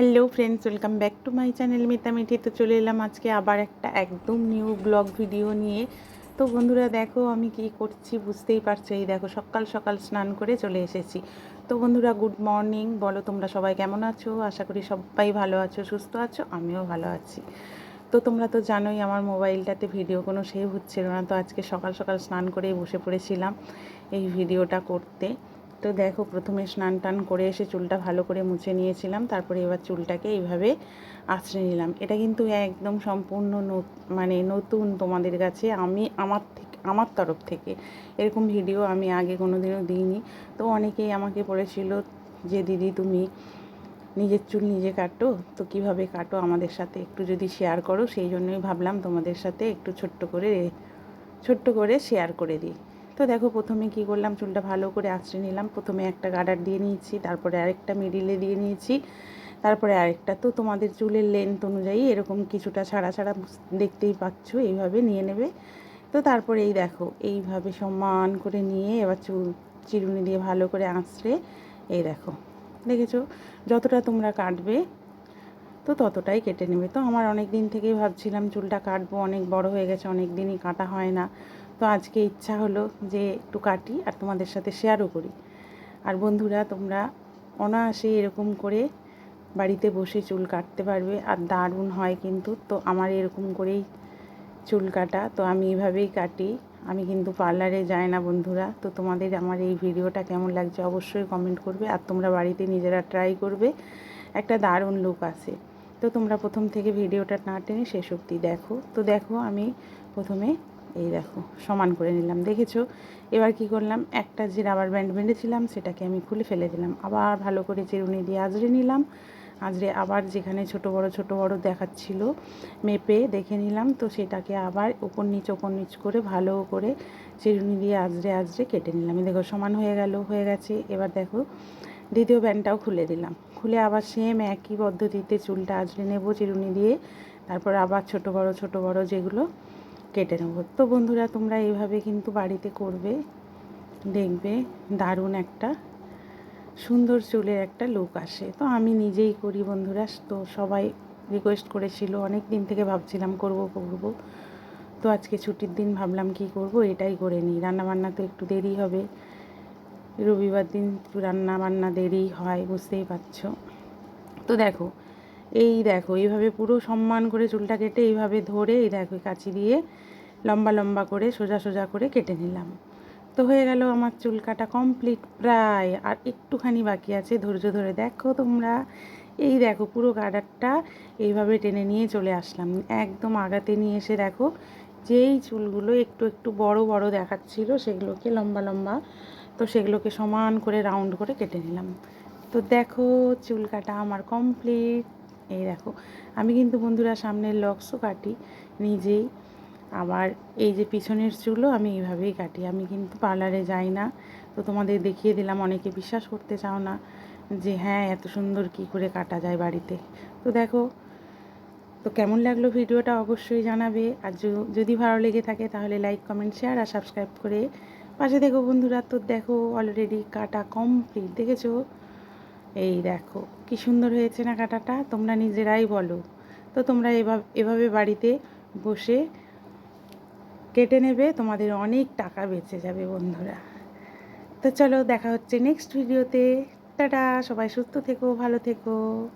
Hello friends welcome back to my channel Mitamithi তো চলে এলাম আজকে আবার একটা একদম নিউ ব্লগ ভিডিও নিয়ে। তো বন্ধুরা দেখো আমি কি করছি বুঝতেই পারছ, এই দেখো সকাল সকাল স্নান করে চলে এসেছি। তো বন্ধুরা গুড মর্নিং বলো তোমরা সবাই কেমন আছো? আশা করি সবাই ভালো আছো, সুস্থ আছো, আমিও ভালো আছি। তো তোমরা তো জানোই আমার মোবাইলটাতে ভিডিও কোনো সেভ হচ্ছিল না। তো আজকে সকাল সকাল স্নান করেই বসে পড়েছিলাম এই ভিডিওটা করতে। তো দেখো, প্রথমে স্নান টান করে এসে চুলটা ভালো করে মুছে নিয়েছিলাম, তারপরে এবার চুলটাকে এইভাবে আঁচড়ে নিলাম। এটা কিন্তু একদম সম্পূর্ণ মানে নতুন তোমাদের কাছে, আমি আমার থেকে, আমার তরফ থেকে। এরকম ভিডিও আমি আগে কোনো দিনও দিইনি। তো অনেকেই আমাকে বলেছিল যে, দিদি, তুমি নিজের চুল নিজে কাটো, তো কীভাবে কাটো? আমাদের সাথে একটু যদি শেয়ার করো। সেই জন্যই ভাবলাম তোমাদের সাথে একটু ছোট্ট করে ছোট্ট করে শেয়ার করে দিই। তো দেখো প্রথমে কি করলাম, চুলটা ভালো করে আঁচড়ে নিলাম। প্রথমে একটা গার্ডার দিয়ে নিয়েছি, তারপরে আরেকটা মিডিলে দিয়ে নিয়েছি, তারপরে আরেকটা। তো তোমাদের চুলের লেন্থ অনুযায়ী এরকম কিছুটা ছাড়া ছাড়া দেখতেই পাচ্ছ, এইভাবে নিয়ে নেবে। তো তারপরে এই দেখো, এইভাবে সমান করে নিয়ে এবার চুল চিরুনি দিয়ে ভালো করে আঁচড়ে, এই দেখো, দেখেছ? যতটা তোমরা কাটবে, তো ততটাই কেটে নেবে। তো আমার অনেক দিন থেকেই ভাবছিলাম, চুলটা কাটবো, অনেক বড় হয়ে গেছে অনেক দিনই কাটা হয় না। তো আজকে ইচ্ছা হলো যে একটু কাটি আর তোমাদের সাথে শেয়ারও করি। আর বন্ধুরা, তোমরা অনায়াসে এরকম করে বাড়িতে বসে চুল কাটতে পারবে আর দারুণ হয় কিন্তু। তো আমার এরকম করেই চুল কাটা। তো আমি এইভাবেই কাটি। আমি কিন্তু পার্লারে যাই না বন্ধুরা। তো তোমাদের আমার এই ভিডিওটা কেমন লাগছে অবশ্যই কমেন্ট করবে আর তোমরা বাড়িতে নিজেরা ট্রাই করবে। একটা দারুণ লুক আসে। তো তোমরা প্রথম থেকে ভিডিওটা না টেনে শেষ অবধি দেখো। তো দেখো আমি প্রথমে এই দেখো, সমান করে নিলাম। দেখেছ? এবার কি করলাম? একটা যে রাবার ব্যান্ড বেঁধেছিলাম, সেটাকে আমি খুলে ফেলে দিলাম। আবার ভালো করে চিরুনি দিয়ে আজরে নিলাম। আজরে আবার যেখানে ছোট বড় ছোট বড় দেখাচ্ছিল, মেপে দেখে নিলাম। তো সেটাকে আবার ওপর নিচ ওপর নিচ করে ভালো করে চিরুনি দিয়ে আজরে আজরে কেটে নিলাম। দেখো, সমান হয়ে গেল, হয়ে গেছে। এবার দেখো, দ্বিতীয় ব্যান্ডটাও খুলে দিলাম। খুলে আবার সেম একই পদ্ধতিতে চুলটা আজরে নেব চিরুনি দিয়ে। তারপর আবার ছোট বড় ছোট বড় যেগুলো কেটে নেব। তো বন্ধুরা, তোমরা এইভাবে কিন্তু বাড়িতে করবে, দেখবে দারুণ একটা সুন্দর চুলের একটা লুক আসে। তো আমি নিজেই করি বন্ধুরা, তো সবাই রিকোয়েস্ট করেছিল অনেক দিন থেকে ভাবছিলাম করব করব। তো আজকে ছুটির দিন ভাবলাম কি করব, এটাই করে নিই। রান্নাবান্না তো একটু দেরি হবে। রবিবার দিন রান্না বান্না দেরি হয়, বুঝতেই পারছ। তো দেখো এই দেখো, এইভাবে পুরো সম্মান করে চুলটা কেটে এইভাবে ধরে এই দেখো কাঁচি দিয়ে লম্বা লম্বা করে সোজা সোজা করে কেটে নিলাম। তো হয়ে গেল আমার চুল কাটা কমপ্লিট প্রায়, আর একটুখানি বাকি আছে, ধৈর্য ধরে দেখো তোমরা। এই দেখো, পুরো গার্ডারটা এইভাবে টেনে নিয়ে চলে আসলাম। একদম আগাতে নিয়ে এসে দেখো, যেই চুলগুলো একটু একটু বড় বড় দেখাচ্ছিল, সেগুলোকে লম্বা লম্বা, তো সেগুলোকে সমান করে রাউন্ড করে কেটে নিলাম। তো দেখো, চুল কাটা আমার কমপ্লিট। এই দেখো, আমি কিন্তু বন্ধুরা সামনের লক্সও কাটি, নিজেই আবার এই যে পিছনের চুলও আমি এইভাবেই কাটি। আমি কিন্তু পার্লারে যাই না, তো তোমাদের দেখিয়ে দিলাম, অনেকে বিশ্বাস করতে চাও না যে হ্যাঁ এত সুন্দর কি করে কাটা যায় বাড়িতে। তো দেখো, তো কেমন লাগল ভিডিওটা অবশ্যই জানাবে। আর যদি ভালো লেগে থাকে তাহলে লাইক কমেন্ট শেয়ার আর সাবস্ক্রাইব করে পাশে দেখো বন্ধুরা। তো দেখো অলরেডি কাটা কমপ্লিট দেখেছ? এই দেখো, কি সুন্দর হয়েছে না কাটাটা? তোমরা নিজেরাই বলো। তো তোমরা এভাবে এভাবে বাড়িতে বসে কেটে নেবে, তোমাদের অনেক টাকা বেঁচে যাবে বন্ধুরা। তো চলো দেখা হচ্ছে নেক্সট ভিডিওতে টাটা, সবাই সুস্থ থেকো, ভালো থেকো।